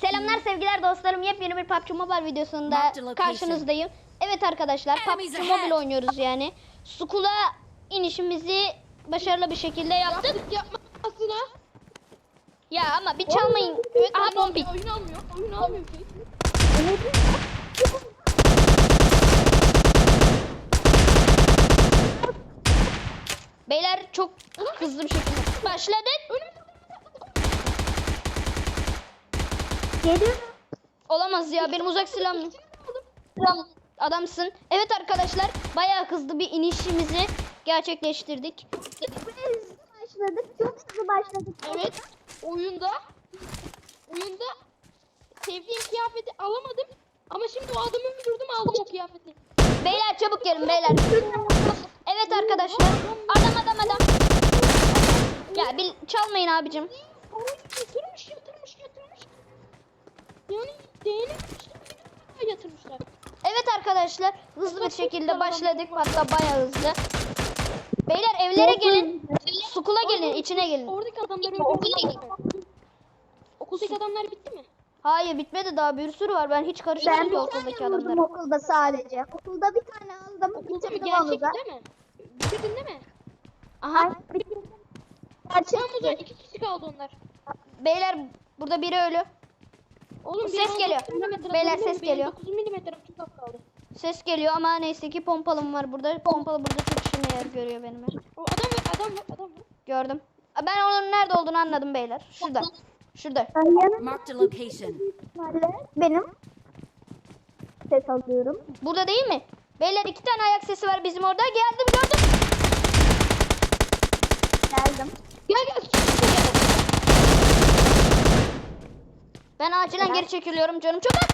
Selamlar sevgiler dostlarım. Yepyeni bir PUBG Mobile videosunda karşınızdayım. Evet arkadaşlar PUBG. Mobile oynuyoruz yani. School'a inişimizi başarılı bir şekilde yaptık. Yapmasına. Ya ama bir çalmayın. Aha pompik. Oyun almıyor. Oyun almıyor. Beyler çok hızlı bir şekilde başladık. Geliyor. Olamaz ya benim uzak silahım. yok. Adamsın. Evet arkadaşlar bayağı hızlı bir inişimizi gerçekleştirdik. Hızlı başladık. Çok hızlı başladık. Evet. Oyunda oyunda sevdiğim kıyafeti alamadım. Ama şimdi o adamı öldürdüm aldım o kıyafeti. Beyler çabuk gelin beyler. Evet arkadaşlar. Adam adam adam. Ya bil çalmayın abicim. Yani yatırmışlar. Evet arkadaşlar hızlı bir şekilde başladık hatta bayağı hızlı. Beyler evlere gelin. Sukula gelin içine gelin. Oradaki adamları. Okuldaki adamlar bitti mi? Hayır bitmedi daha bir sürü var ben hiç Ben karışmadım bir ki okuldaki adamlara. okulda sadece. Okulda bir tane aldım. Okulda onu Gerçek değil mi? Bitirdin değil mi? Aha. Gerçek. Tamam o zaman iki kişi kaldı onlar. beyler burada biri ölü. Oğlum Ses geliyor. 9 milimetre Beyler, ses geliyor. 9 milimetre tuzak kaldı. Ses geliyor ama neyse ki pompalım var burada. Pompalı burada çok işime yer görüyor benim. O adam var adam var adam var. Gördüm. Ben onun nerede olduğunu anladım beyler. Şurada. Şurada. Marked a location. benim ses alıyorum. Burada değil mi? Beyler iki tane ayak sesi var bizim orada. Geldim gördüm. Geldim. Gel gel. sus, sus, gel. Ben acilen geri çekiliyorum canım. Çok az.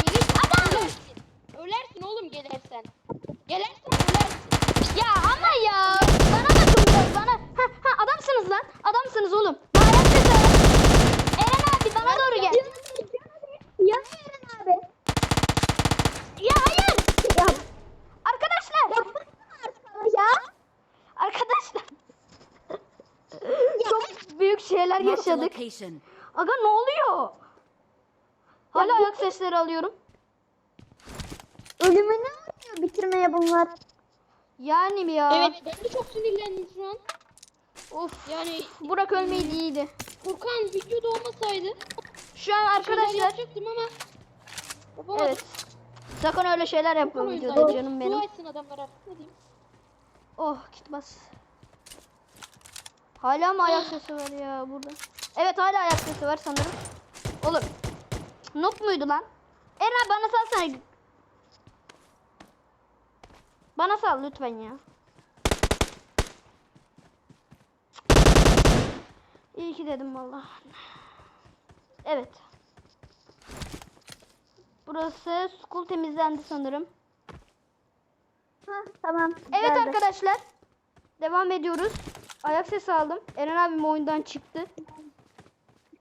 Adam. Ölersin. Oğlum gelirsen. Gelirsen ölersin. Ya ama ya. Bana bakın biraz bana. Ha, ha adamsınız lan. Adamsınız oğlum. Var. Eren abi bana doğru gel. Yan Eren abi. Ya hayır. Ya Arkadaşlar. ya. Arkadaşlar. Çok büyük şeyler yaşadık. Aga ne oluyor? Hala ayak sesleri alıyorum. Ölümünü arıyor bitirmeye bunlar. Yani mi ya? Evet ben de çok sinirlendim şu an. Of. Yani Burak ölmeydi iyiydi. Furkan videoda olmasaydı Şu an arkadaşlar. yapacaktım ama yapamadım. Evet. Sakın öyle şeyler yapma o videoda canım benim. Dua etsin adamlar artık ne diyeyim. Oh git bas. Hala mı ayak sesi var ya burada? Evet hala ayak sesi var sanırım. Olur. Noob muydu lan? Eren bana salsana. Bana sal lütfen ya. İyi ki dedim valla. Evet. Burası school temizlendi sanırım. Ha, tamam. Evet geldi. arkadaşlar. Devam ediyoruz. Ayak sesi aldım. Eren abim oyundan çıktı.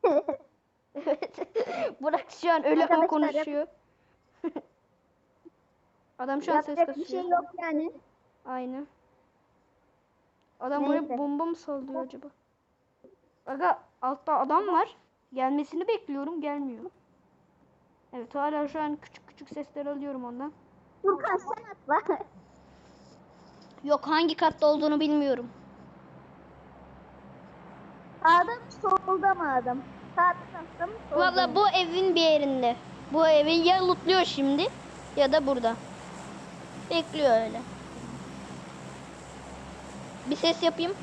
evet. Burak şu an öyle Arkadaşlar, konuşuyor. Adam şu an ses Yapacak bir kasıyor. şey yok yani. Aynı. Adam buraya bomba mı sallıyor acaba? Aga altta adam var. Gelmesini bekliyorum gelmiyor. Evet hala şu an küçük küçük sesler alıyorum ondan. Furkan sen atla. Yok hangi katta olduğunu bilmiyorum. Adam solda mı adam? Mı? solda Valla bu evin bir yerinde. Bu evi ya lootluyor şimdi ya da burada. Bekliyor öyle. Bir ses yapayım.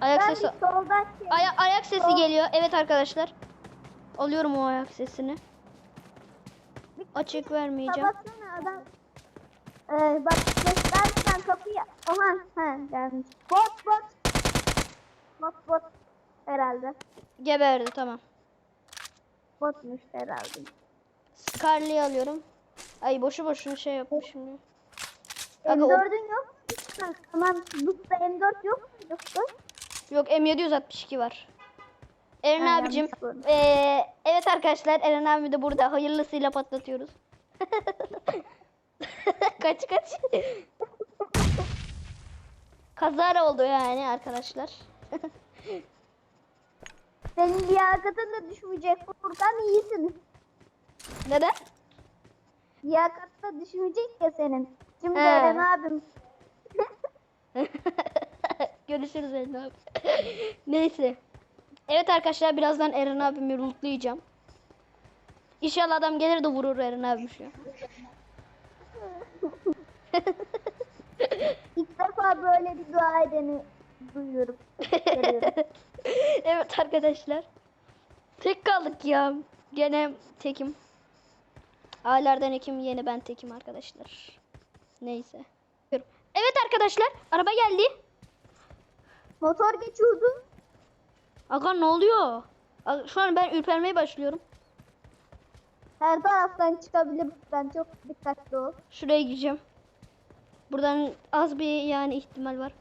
Ayak Ben sesi aya- ayak sesi geliyor. Evet arkadaşlar. Alıyorum o ayak sesini. Açık vermeyeceğim. Adam. Ee, bak kapıyı. Oha ha gelmiş. Bot bot. Bot bot. Herhalde. Geberdi tamam. Botmuş herhalde. Scarlet'i alıyorum. Ay boşu boşuna şey yapmışım ya. Aga, o- M4'ün yok mu? Tamam. Lütfen M4 yok mu? Yoksa? Yok M762 var. Eren Ha, abicim. yanlış gördüm. eee, evet arkadaşlar Eren abi de burada hayırlısıyla patlatıyoruz. kaç kaç. Kazara oldu yani arkadaşlar. Senin liyakatın da düşmeyecek. Buradan iyisin. Neden? Liyakat da düşmeyecek ya senin. Şimdi He. Eren abim. Görüşürüz Eren abi. Neyse. Evet arkadaşlar birazdan Eren abimi lootlayacağım. İnşallah adam gelir de vurur Eren abim şu an. İlk defa böyle bir dua edeni duyuyorum. evet arkadaşlar. Tek kaldık ya. Gene tekim. Ailelerden ekim yeni ben tekim arkadaşlar. Neyse. Evet arkadaşlar araba geldi. Motor geçiyordu. Aga ne oluyor? Şu an ben ürpermeye başlıyorum. Her taraftan çıkabilir. Ben çok dikkatli ol. Şuraya gireceğim. Buradan az bir yani ihtimal var.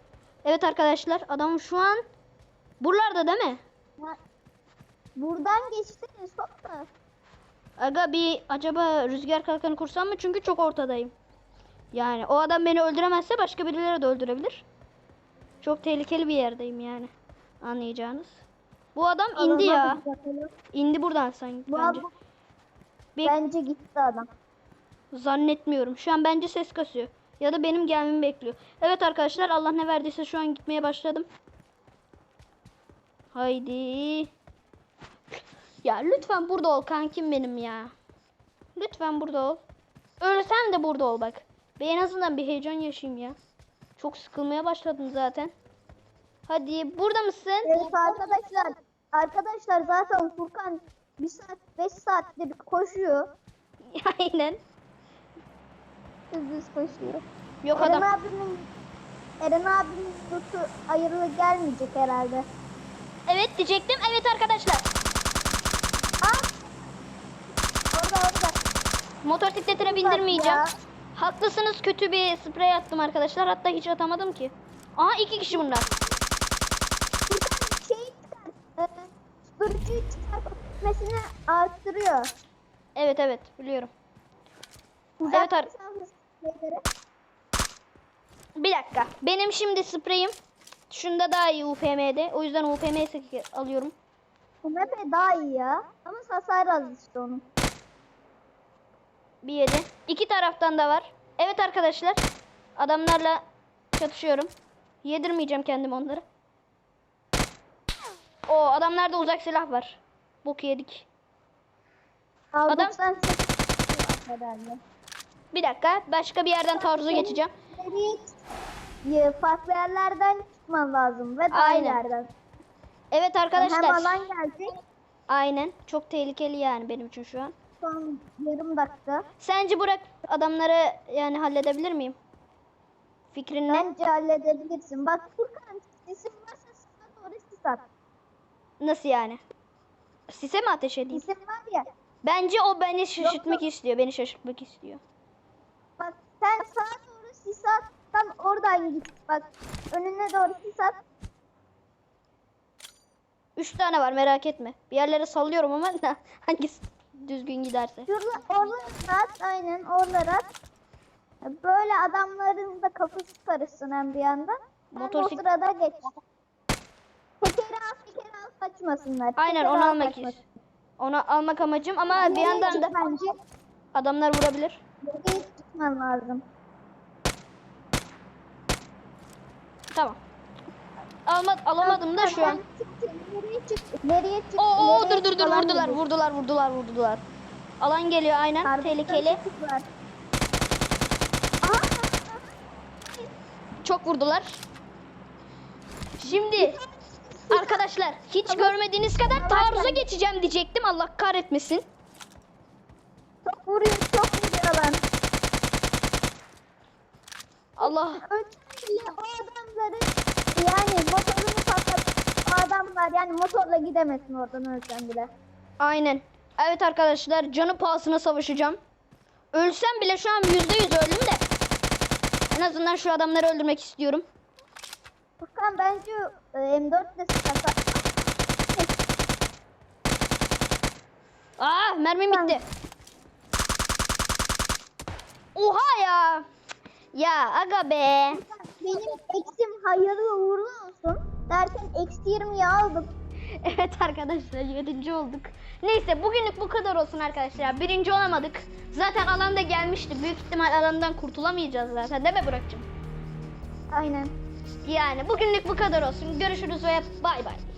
Evet arkadaşlar adam şu an buralarda değil mi? Ha, Buradan geçtiniz sonra. Aga bir acaba rüzgar kalkanı kursam mı? Çünkü çok ortadayım. Yani o adam beni öldüremezse başka birileri de öldürebilir. Çok tehlikeli bir yerdeyim yani. Anlayacağınız. Bu adam indi ya. İndi buradan sanki Bu bence. adam- Bir- Bence gitti adam. Zannetmiyorum. Şu an bence ses kasıyor. Ya da benim gelmemi bekliyor. Evet arkadaşlar Allah ne verdiyse şu an gitmeye başladım. Haydi. Ya lütfen burada ol kankim benim ya. Lütfen burada ol. Ölsem de burada ol bak. Ben en azından bir heyecan yaşayayım ya. Çok sıkılmaya başladım zaten. Hadi burada mısın? Evet arkadaşlar. Arkadaşlar zaten Furkan bir saat 5 saatte bir koşuyor. Aynen. Hızlı koşuyor. Yok Eren adam. abimin Eren abimin notu ayrılı gelmeyecek herhalde. Evet diyecektim. Evet arkadaşlar. Aa! Orada orada. Motosikletine bindirmeyeceğim. ya. Haklısınız kötü bir sprey attım arkadaşlar. Hatta hiç atamadım ki. Aha iki kişi bunlar. Furkan şey çıkar. E, sürücüyü çıkar. Gitmesini arttırıyor. Evet evet biliyorum. Evet, ar- spreyleri. Bir dakika. Benim şimdi spreyim. Şunda daha iyi UPM'de. O yüzden UPM alıyorum. Map daha iyi ya. Ama hasar az işte onun. Bir yedi. İki taraftan da var. Evet arkadaşlar. Adamlarla çatışıyorum. Yedirmeyeceğim kendim onları. O adamlarda uzak silah var. Bok yedik. Adam- 98 herhalde. Bir dakika. Başka bir yerden taarruza geçeceğim. Ya, farklı yerlerden çıkman lazım ve daha Aynen. yerden. Evet Hem arkadaşlar. alan gelecek. Aynen. Çok tehlikeli yani benim için şu an. Son yarım dakika. Sence Burak adamları yani halledebilir miyim? Fikrin ne? Bence halledebilirsin. Bak Furkan sesin varsa sana doğru sis at. Nasıl yani? Sise mi ateş edeyim? Sesin var ya. Bence o beni şaşırtmak istiyor. Beni şaşırtmak istiyor. Bak sen sağa doğru sis at. Tam oradan git. Bak önüne doğru sis at. Üç tane var merak etme. Bir yerlere sallıyorum ama hangisi düzgün giderse. Şurada oraları at. Aynen oraları at. Böyle adamların da kafası karışsın hem bir yandan. Hem o sırada geç. Tekeri al tekeri al kaçmasınlar. Aynen Tekeri onu al, almak istiyorum. Onu almak amacım ama bir yandan da Bence adamlar vurabilir. nereye çıkman lazım. Tamam. Alma, alamadım da şu an. Nereye çık? Nereye çık? Oo, dur dur dur vurdular vurdular vurdular vurdular. Alan geliyor aynen Harbiden tehlikeli. var. Çok vurdular. Şimdi arkadaşlar hiç görmediğiniz kadar taarruza geçeceğim diyecektim. Allah kahretmesin. çok vuruyor, çok vuruyor lan. Allah Ölçüyle o adamları yani motorunu patlat. O adamlar yani motorla gidemesin oradan ölsen bile. aynen. Evet arkadaşlar canı pahasına savaşacağım. Ölsem bile şu an yüzde yüz öldüm de. En azından şu adamları öldürmek istiyorum. Furkan bence e, M4 de sıkarsa. Aa Ah, mermim bitti. Oha ya. Ya aga be. Benim eksim hayırlı uğurlu olsun. derken eksi 20'yi aldım. Evet arkadaşlar yedinci olduk. Neyse bugünlük bu kadar olsun arkadaşlar. Birinci olamadık. Zaten alanda gelmişti. Büyük ihtimal alandan kurtulamayacağız zaten. Değil mi Burak'cığım? Aynen. Yani bugünlük bu kadar olsun. Görüşürüz ve bay bay.